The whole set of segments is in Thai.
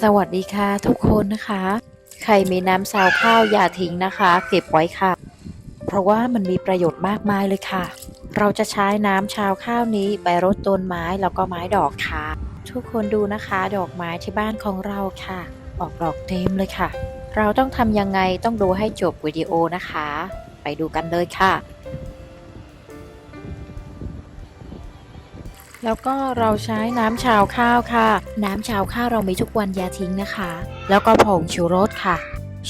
สวัสดีค่ะทุกคนนะคะ ใครมีน้ำซาวข้าวอย่าทิ้งนะคะ เก็บไว้ค่ะ เพราะว่ามันมีประโยชน์มากมายเลยค่ะ เราจะใช้น้ำชาวข้าวนี้ไปรดต้นไม้แล้วก็ไม้ดอกค่ะ ทุกคนดูนะคะ ดอกไม้ที่บ้านของเราค่ะ ออกดอกเต็มเลยค่ะ เราต้องทำยังไงต้องดูให้จบวิดีโอนะคะ ไปดูกันเลยค่ะ แล้วก็เราใช้น้ำชาวข้าวค่ะ น้ำชาวข้าวเรามีทุกวันอย่าทิ้งนะคะ แล้วก็ผงชูรสค่ะ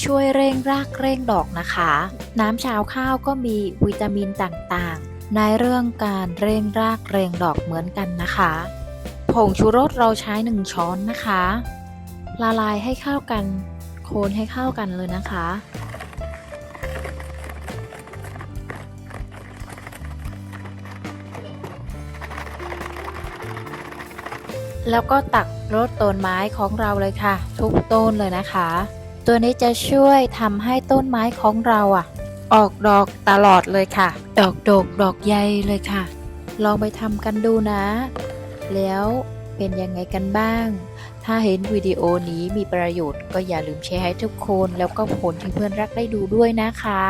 ช่วยเร่งรากเร่งดอกนะคะ น้ำชาวข้าวก็มีวิตามินต่างๆ ในเรื่องการเร่งรากเร่งดอกเหมือนกันนะคะ ผงชูรสเราใช้หนึ่งช้อนนะคะ ละลายให้เข้ากัน โคนให้เข้ากันเลยนะคะ แล้วก็ตักรดต้นไม้ของเราเลยค่ะ ทุกต้นเลยนะคะ ตัวนี้จะช่วยทำให้ต้นไม้ของเราอะ ออกดอกตลอดเลยค่ะ ดอกดกดอกใหญ่เลยค่ะ ลองไปทำกันดูนะ แล้วเป็นยังไงกันบ้าง ถ้าเห็นวิดีโอนี้มีประโยชน์ก็อย่าลืมแชร์ให้ทุกคนแล้วก็ผลที่เพื่อนรักได้ดูด้วยนะคะ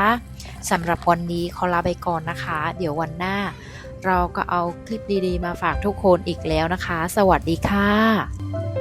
สำหรับวันนี้ขอลาไปก่อนนะคะ เดี๋ยววันหน้า เราก็เอาคลิปดีๆ มาฝากทุกคนอีกแล้วนะคะ สวัสดีค่ะ